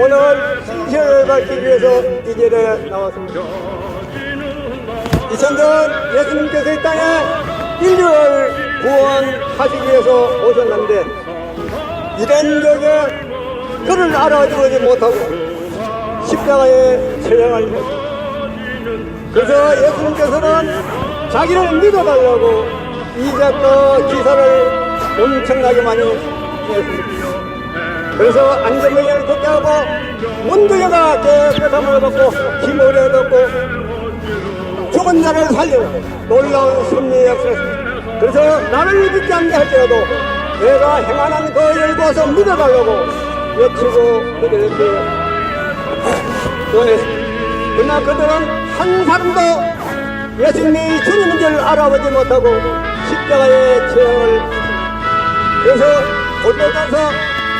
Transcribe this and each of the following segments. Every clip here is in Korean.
오늘 신실을 밝히기 위해서 이 길에 나왔습니다. 이천전 예수님께서 이 땅에 인류를 구원하시기 위해서 오셨는데 이런 적에 그를 알아주지 못하고 십자가에 처형을 했습니다. 그래서 예수님께서는 자기를 믿어달라고 이작도 기사를 엄청나게 많이 했습니다. 그래서 안전병을 하고 문둥이가 깨끗함을 얻었고 힘을 얻었고 죽은 자를 살려 놀라운 승리 역사였습니다. 그래서 나를 믿지 않게 할지라도 내가 행하는 그 일을 보아서 믿어달라고 외치고 원했습니다. 그러나 그들은 한 사람도 예수님이 주님인 줄 알아보지 못하고 십자가에 처형을 그래서 골고가서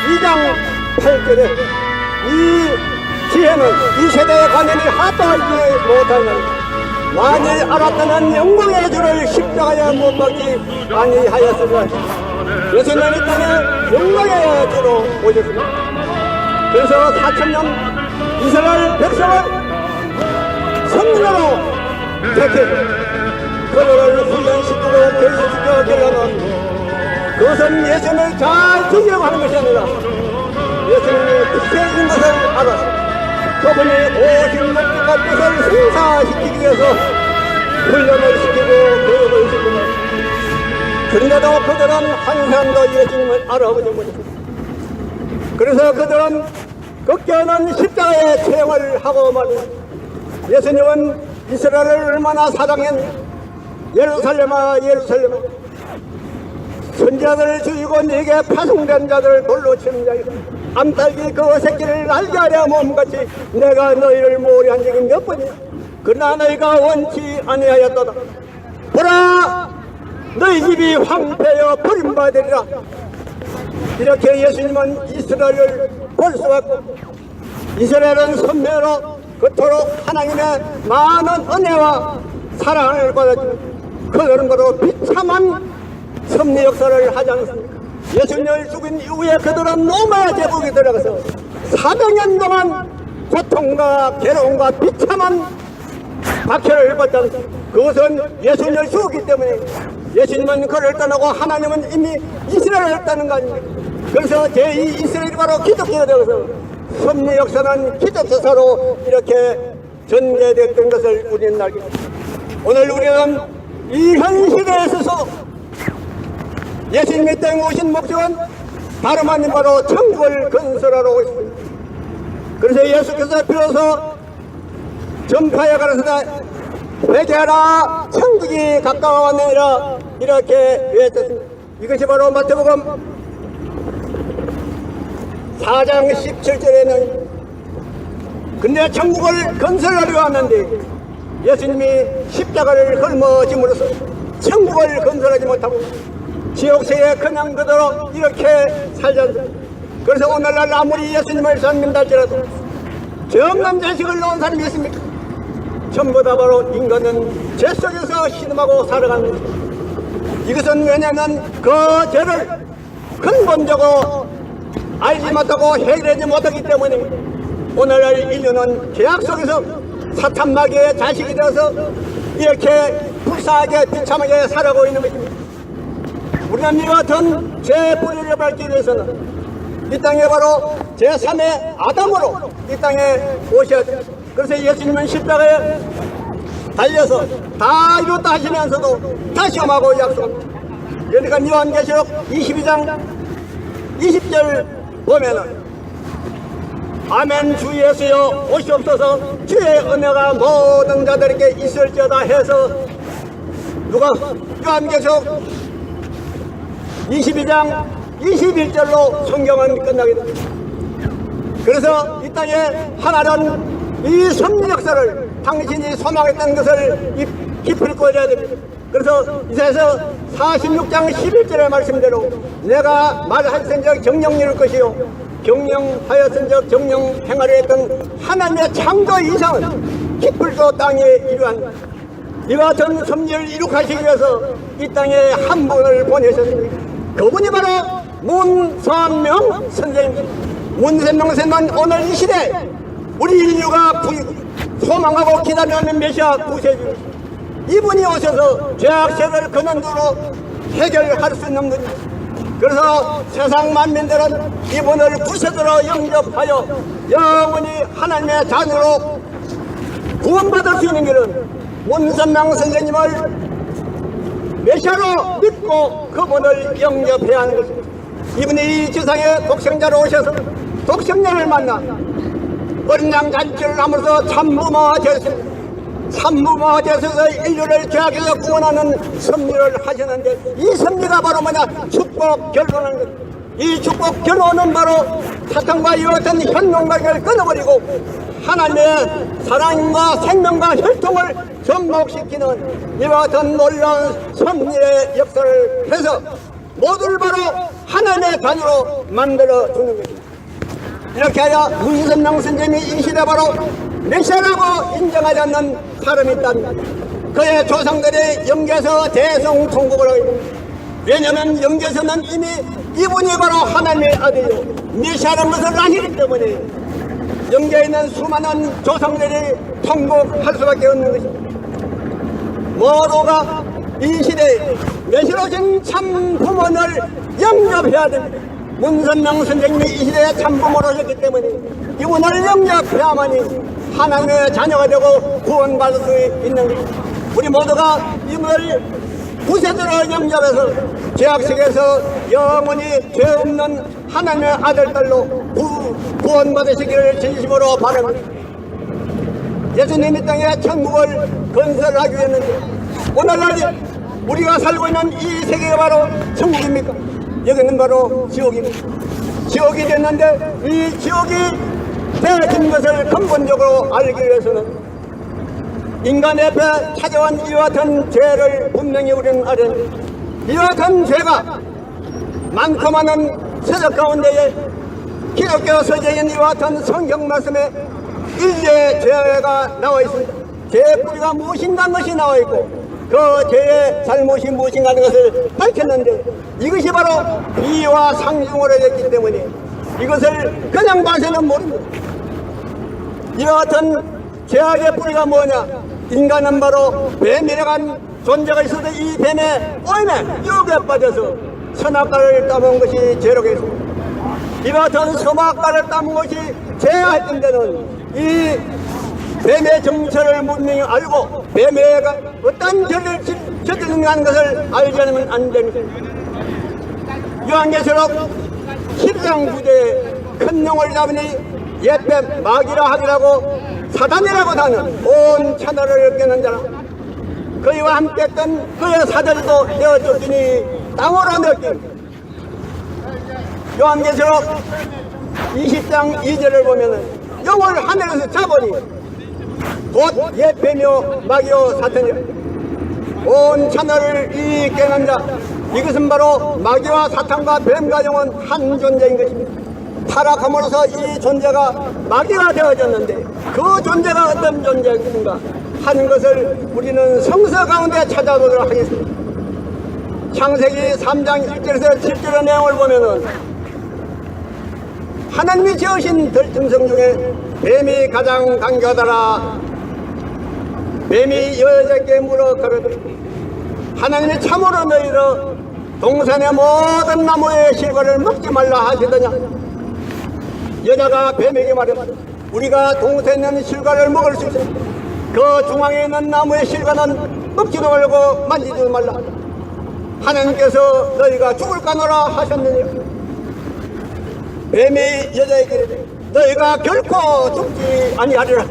2장 8절에 이 지혜는 이 세대의 관념이 합당하지 못하는 만일 알았다면 영광의 주를 십자가에 못 박지 아니하였으나 예수님은 이 땅에 영광의 주로 오셨습니다. 그래서 4천년 이스라엘 백성을 성민으로 택해 그들을 훈련시키고 교육시켜 길러는 그것은 예수님을 잘 즐기려고 하는 것이 아니라 예수님이 특별인 것을 알아서 그분이 오신 목적과 뜻을 승사시키기 위해서 훈련을 시키고 교육을 시킵니다. 그런데도 그들은 항상도 예수님을 알아보지 못했습니다. 그래서 그들은 극견한 십자가의 체험을 하고 말입니다. 예수님은 이스라엘을 얼마나 사랑했는지 예루살렘아 예루살렘아 선자들을 죽이고 네게 파송된 자들을 돌로 치는 자여 암탉이 그 새끼를 날게 하려 몸같이 내가 너희를 모리한 적이 몇 번이야 그러나 너희가 원치 아니하였도다. 보라! 너희 집이 황폐여 버림받으리라. 이렇게 예수님은 이스라엘을 볼 수 없고 이스라엘은 선배로 그토록 하나님의 많은 은혜와 사랑을 받았지만 그들은 바로 비참한 섭리 역사를 하지 않습니까? 예수님을 죽인 이후에 그들은 로마 제국에 들어가서 400년 동안 고통과 괴로움과 비참한 박해를 않습니까? 그것은 예수님을 죽었기 때문에 예수님은 그를 떠나고 하나님은 이미 이스라엘을 떠난 거 아닙니까? 그래서 제2 이스라엘이 바로 기독교가 되어서 섭리 역사는 기독교사로 이렇게 전개됐던 것을 우리는 알게 됩니다. 오늘 우리는 이현 시대에 있어서 예수님이 땅에 오신 목적은 아닌 바로 천국을 건설하러 오십니다. 그래서 예수께서 비로소 전파에 가라사대 회개하라 천국이 가까워 왔느니라 이렇게 외쳤습니다. 이것이 바로 마태복음 4장 17절에는 근데 천국을 건설하려 하는데 예수님이 십자가를 걸머짐으로써 천국을 건설하지 못하고 지옥세에 그냥 그대로 이렇게 않습니다. 그래서 오늘날 아무리 예수님을 섬긴다 할지라도 정남 자식을 낳은 사람이 있습니까? 전부 다 바로 인간은 죄 속에서 신음하고 살아가는 것입니다. 이것은 왜냐하면 그 죄를 근본적으로 알지 못하고 해결하지 못하기 때문에 오늘날 인류는 죄악 속에서 사탄 마귀의 자식이 되어서 이렇게 불쌍하게 비참하게 살아가고 있는 것입니다. 이와 같은 죄의 뿌리를 밟기 위해서는 이 땅에 바로 제3의 아담으로 이 땅에 오셔야 됩니다. 그래서 예수님은 십자가에 달려서 다 이뤘다 하시면서도 다시 오마고 약속합니다. 그러니까 요한계시록 22장 20절 보면은 아멘 주 예수여 오시옵소서 주의 은혜가 모든 자들에게 있을지어다 해서 누가 요한계시록 22장 21절로 성경은 끝나게 됩니다. 그래서 이 땅에 하나는 이 섭리 역사를 당신이 소망했던 것을 이- 깊이 꽂아야 됩니다. 그래서 이사에서 46장 11절의 말씀대로 내가 말하였은적 정령 이룰 것이요 경영하였은적 정령 행하려 했던 하나님의 창조 이상은 기쁠도 땅에 이루한 이와 같은 섭리를 이룩하시기 위해서 이 땅에 한 분을 보내셨습니다. 그분이 바로 문선명 선생님. 문선명 선생은 오늘 이 시대 우리 인류가 구- 소망하고 기다려하는 메시아 구세주. 이분이 오셔서 죄악세를 근원으로 해결할 수 있는 분. 그래서 세상 만민들은 이분을 구세주로 영접하여 영원히 하나님의 자녀로 구원받을 수 있는 길은 문선명 선생님을 메시아로 믿고 그분을 영접해야 하는 것입니다. 이분이 이 지상에 독생자로 오셔서 독생자를 만나 어린 양 잔치를 하면서 참부모가 되었습니다. 참부모가 되어서 인류를 죄악에서 구원하는 섭리를 하시는데 이 섭리가 바로 뭐냐 축복 결론하는 것. 이 축복 결론은 바로 사탄과 이와 같은 현명관계를 끊어버리고 하나님의 사랑과 생명과 혈통을 접목시키는 이와 같은 놀라운 섭리의 역사를 해서 모두를 바로 하나님의 단으로 만들어 주는 것입니다. 이렇게 하여 문선명 선생님이 이 시대 바로 메시아라고 인정하지 않는 사람이 있답니다. 그의 조상들이 영계에서 대성통곡을 하고. 왜냐하면 영계에서는 이미 이분이 바로 하나님의 아들이요 메시아라는 것을 아시기 때문에 영계에 있는 수많은 조상들이 통곡할 수밖에 없는 것입니다. 모두가 이 시대에 메시로진 참 부모를 영접해야 됩니다. 문선명 선생님이 이 시대에 참 부모로 오셨기 때문에 이분을 영접해야만이 하나님의 자녀가 되고 구원받을 수 있는 것입니다. 우리 모두가 이분을 구세주로 영접해서 죄악세계에서 영원히 죄 없는 하나님의 아들들로 구, 구원받으시기를 진심으로 바랍니다. 예수님이 땅에 천국을 건설하기 위해서는 오늘날 우리가 살고 있는 이 세계가 바로 천국입니까? 여기는 바로 지옥입니다. 지옥이 됐는데 이 지옥이 되어진 것을 근본적으로 알기 위해서는 인간 앞에 찾아온 이와 같은 죄를 분명히 우리는 알아야. 이와 같은 죄가 많고 많은 세력 가운데에 기독교 서재인 이와 같은 성경 말씀에 일제의 죄가 나와 있습니다. 죄의 뿌리가 무엇인가 것이 나와 있고 그 죄의 잘못이 무엇인가 하는 것을 밝혔는데 이것이 바로 비와 상중으로 됐기 때문에 이것을 그냥 봐서는 모릅니다. 이와 같은 죄악의 뿌리가 뭐냐? 인간은 바로 뱀이라간 존재가 있어도 이 뱀의 오임에 유혹에 빠져서 선악과를 따먹은 것이 죄라고 했습니다. 이와 같은 선악과를 따먹은 것이 죄했던 데는 이 뱀의 정체를 분명히 알고 뱀의 어떤 죄를 저지르는 하는 것을 알지 않으면 안 것입니다. 요한계시록 10장 9제에 큰 용을 잡으니 옛뱀 마귀라 하기라고 사단이라고 하는 온 천하를 깨는 자라 그이와 함께 했던 그의 사들도 내어 쫓으니 땅으로 내었기 요한계시록 20장 2절을 보면은 영을 하늘에서 잡으니 곧 옛뱀이요 마귀요 사탄이라 온 천하를 이자 이것은 바로 마귀와 사탄과 뱀과 영은 한 존재인 것입니다. 타락함으로써 이 존재가 마귀가 되어졌는데 그 존재가 어떤 존재인가 하는 것을 우리는 성서 가운데 찾아보도록 하겠습니다 창세기 3장 1절에서 7절의 내용을 보면은 하나님이 지으신 들짐승 중에 뱀이 가장 강교하더라. 뱀이 여자에게 물어 가르되 하나님이 참으로 너희로 동산의 모든 나무의 실과를 먹지 말라 하시더냐? 여자가 뱀에게 말했다 우리가 동산에 있는 실과를 먹을 수 있어 그 중앙에 있는 나무의 실과는 먹지도 말고 만지지도 말라 하나님께서 너희가 죽을 까노라 하셨느니 뱀이 여자에게 너희가 결코 죽지 아니하리라.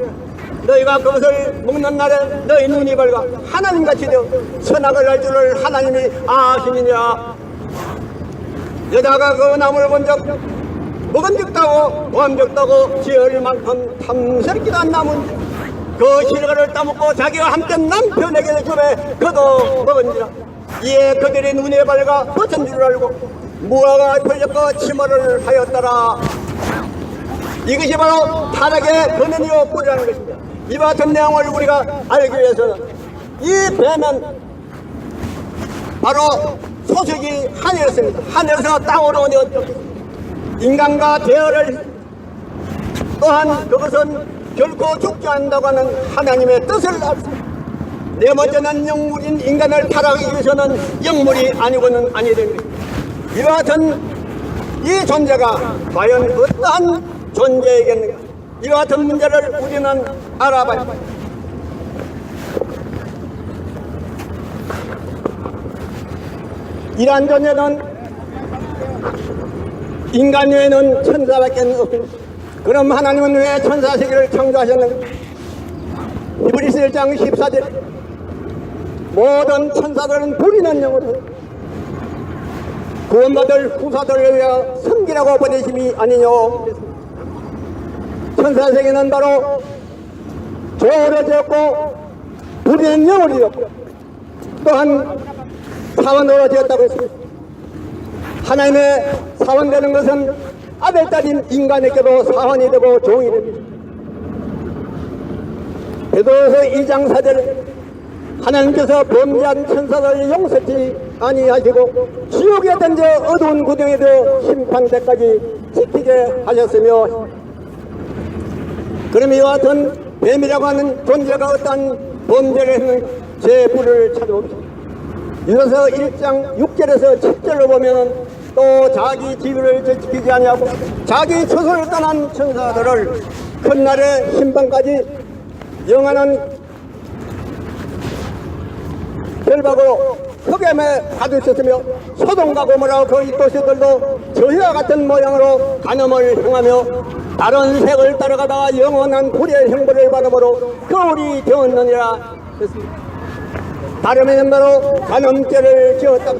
너희가 그것을 먹는 날에 너희 눈이 밝아 하나님같이 되어 선악을 알 줄을 하나님이 아시느냐 여자가 그 나무를 본적 먹은 적다고 보암 적다고 지을 만큼 탐스럽기도 한 나무인데 그 실과를 따먹고 자기가 함께 남편에게 주에 그도 먹은지라 이에 그들의 눈에 밝아 벗은 줄 알고 무화과 걸렸고 침몰을 하였더라. 이것이 바로 타락의 근원이요 뿌리라는 것입니다. 이와 같은 내용을 우리가 알기 위해서는 이 배는 바로 소식이 하늘이었습니다. 하늘에서 땅으로 내어졌습니다 인간과 대화를 또한 그것은 결코 죽지 않는다고 하는 하나님의 뜻을 알습니다. 네 번째는 영물인 인간을 타락하기 위해서는 영물이 아니고는 아니 됩니다. 이와 같은 이 존재가 과연 어떠한 존재이겠는가? 이와 같은 문제를 우리는 알아봐야 합니다. 이러한 존재는 인간 외에는 천사밖에 없습니다. 그럼 하나님은 왜 천사 세계를 창조하셨는가? 히브리스 1장 14절 모든 천사들은 불이는 영으로 구원받을 후사들을 위하여 섬기라고 보내심이 아니뇨 천사 세계는 바로 조로 지었고 불이는 영으로 지었고 또한 사원으로 지었다고 했습니다 하나님의 사원되는 것은 아들, 딸인 인간에게도 사원이 되고 종이 됩니다. 베드로서 2장 4절 하나님께서 범죄한 천사들을 용서치 아니하시고 지옥에 던져 어두운 구덩이에 들 심판 때까지 지키게 하셨으며 그럼 이와 같은 뱀이라고 하는 존재가 어떠한 범죄를 했는 제 불을 찾아봅시다. 이어서 1장 6절에서 7절로 보면은 또 자기 지위를 지키지 아니하고 자기 처소를 떠난 천사들을 큰 날의 심판까지 영원한 결박으로 흑암에 가두셨으며 소동과 고모라 그이 도시들도 저희와 같은 모양으로 간음을 행하며 다른 색을 따라가다가 영원한 불의 형벌을 받음으로 거울이 되었느니라 했습니다. 다름에는 바로 간음죄를 지었다고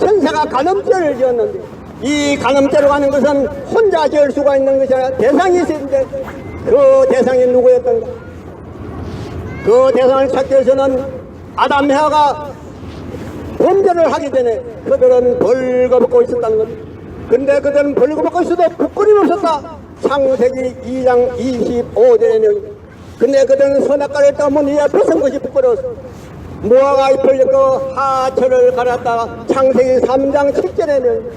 천사가 간음죄를 지었는데 이 간음죄로 가는 것은 혼자 지을 수가 있는 것이 아니라 대상이 있는데 그 대상이 누구였던가 그 대상을 찾기 위해서는 아담 해아가 범죄를 하기 전에 그들은 벌거벗고 있었다는 겁니다 근데 그들은 벌거벗고 있어도 부끄림 없었다. 창세기 2장 25절의 내용입니다 근데 그들은 선악과를 떠면 이에 벗은 것이 부끄러웠어 무화과 잎을 엮고 하철을 갈았다가 창세기 3장 7절에 는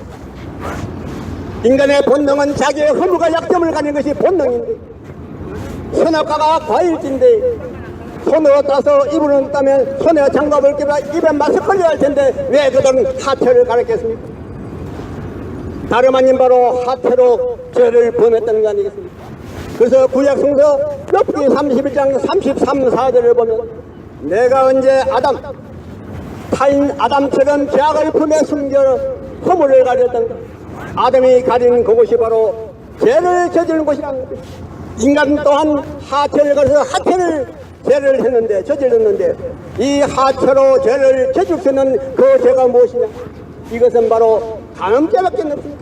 인간의 본능은 자기의 허물과 약점을 가는 것이 본능인데 선악과가 과일진데 손으로 따서 입으로 따면 손에 장갑을 끼고 입에 마스크를 할 텐데 왜 그들은 하철을 갈았겠습니까? 다름 아닌 바로 하태로 죄를 범했다는 거 아니겠습니까? 그래서 구약 성서 엽기 31장 33, 4절을 보면 내가 언제 아담 타인 아담처럼 죄악을 품에 숨겨 허물을 가렸던가 아담이 가린 그곳이 바로 죄를 저지른 곳이라는 거죠 인간 또한 하태를 가서 하태를 죄를 했는데 저질렀는데 이 하태로 죄를 저질 수 있는 그 죄가 무엇이냐? 이것은 바로 간음죄밖에 없습니다.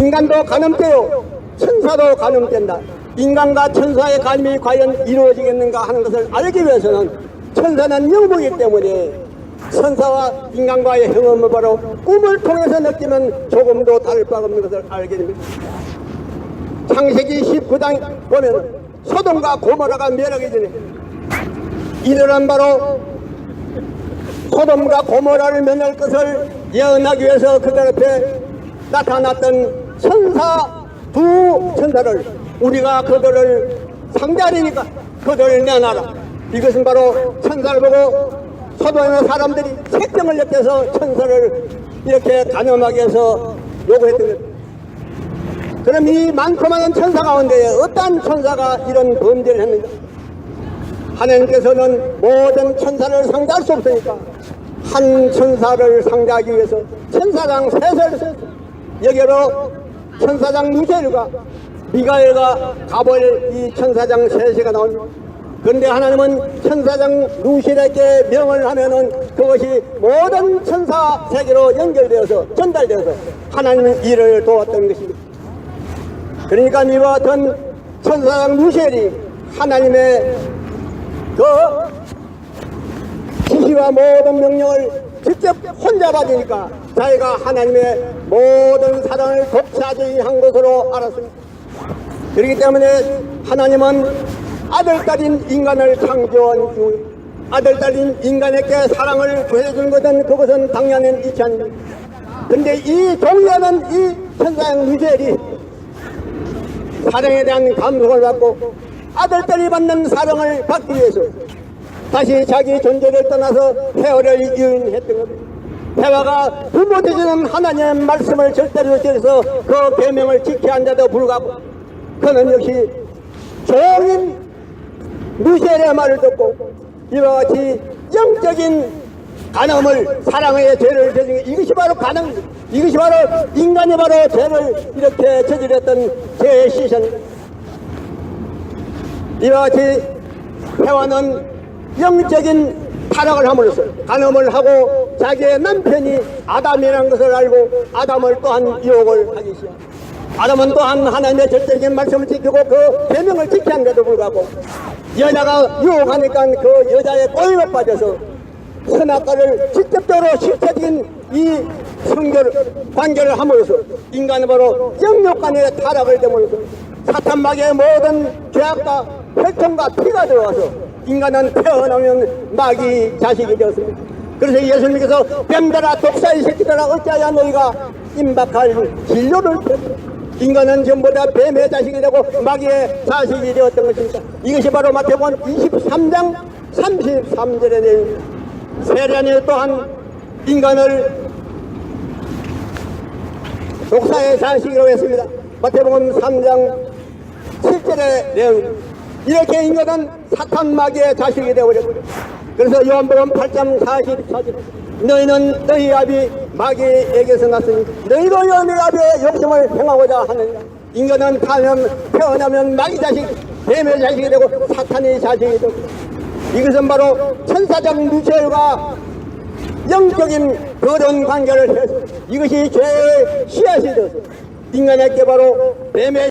인간도 간음죄요. 천사도 간음죄다. 인간과 천사의 간음이 과연 이루어지겠는가 하는 것을 알기 위해서는 천사는 영부이기 때문에 천사와 인간과의 경험을 바로 꿈을 통해서 느끼면 조금도 다를 바가 없는 것을 알게 됩니다. 창세기 19장 보면 소돔과 고모라가 멸하기 전에 이들은 바로 소돔과 고모라를 멸할 것을 예언하기 위해서 그들 앞에 나타났던 천사 두 천사를 우리가 그들을 상대하니까 그들을 내놔라 이것은 바로 천사를 보고 소돔의 사람들이 색정을 느껴서 천사를 이렇게 간염하게 해서 요구했던 겁니다 그럼 이 많고 많은 천사 가운데 어떤 천사가 이런 범죄를 했는가? 하나님께서는 모든 천사를 상대할 수 없으니까 한 천사를 상대하기 위해서 천사장 셋을 썼어요. 여기로 천사장 미사엘과 미가엘과 가볼 이 천사장 셋이가 나옵니다. 그런데 하나님은 천사장 루실에게 명을 하면은 그것이 모든 천사 세계로 연결되어서 전달되어서 하나님의 일을 도왔던 것입니다. 그러니까 이와 같은 천사장 루셀이 하나님의 그 지시와 모든 명령을 직접 혼자 받으니까 자기가 하나님의 모든 사랑을 독차지한 것으로 알았습니다. 그렇기 때문에 하나님은 아들 딸인 인간을 창조한 이후 아들 딸인 인간에게 사랑을 구해준 것은 그것은 당연한 이치 아닙니다. 근데 이 동의하는 이 천사형 미셸이 사랑에 대한 감동을 받고 아들딸이 받는 사랑을 받기 위해서 다시 자기 존재를 떠나서 태어를 유인했던 겁니다. 태화가 부모 되시는 하나님의 말씀을 절대로 지켜서 그 계명을 지켜야 한데도 불구하고 그는 역시 종인 무시엘의 말을 듣고 이와 같이 영적인 간음을 사랑의 죄를 저지른 것. 이것이 바로 간음 이것이 바로 인간이 바로 죄를 이렇게 저질렀던 죄의 시선입니다. 이와 같이 태화는 영적인 타락을 함으로써 간음을 하고 자기의 남편이 아담이라는 것을 알고 아담을 또한 유혹을 하기 시작. 아담은 또한 하나님의 절대적인 말씀을 지키고 그 계명을 지켜야 한데도 불구하고 여자가 유혹하니까 그 여자의 꼬임에 빠져서 선악과를 직접적으로 실체적인 이 성결 관계를 함으로써 인간은 바로 영육간의 타락을 됨으로써 사탄마귀의 모든 죄악과 혈통과 피가 들어와서 인간은 태어나면 마귀 자식이 되었습니다. 그래서 예수님께서 뱀들아 독사의 새끼들아 어찌하여 너희가 임박할 진료를 펴 인간은 전부 다 뱀의 자식이 되고 마귀의 자식이 되었던 것입니다. 이것이 바로 마태복음 23장 33절의 내용입니다. 세련이 또한 인간을 독사의 자식이라고 했습니다. 마태복음 3장 7절의 내용 이렇게 인간은 사탄 마귀의 자식이 되어버렸고 그래서 요한복음 8장 44절. 너희는 너희 아비 마귀에게서 났으니 너희도 너희 아비의 욕심을 행하고자 하느니라 인간은 타면 태어나면 마귀 자식 뱀의 자식이 되고 사탄의 자식이 되고. 이것은 바로 천사적 미첼과 영적인 그런 관계를 해서 이것이 죄의 씨앗이 되어서 인간에게 바로 뱀의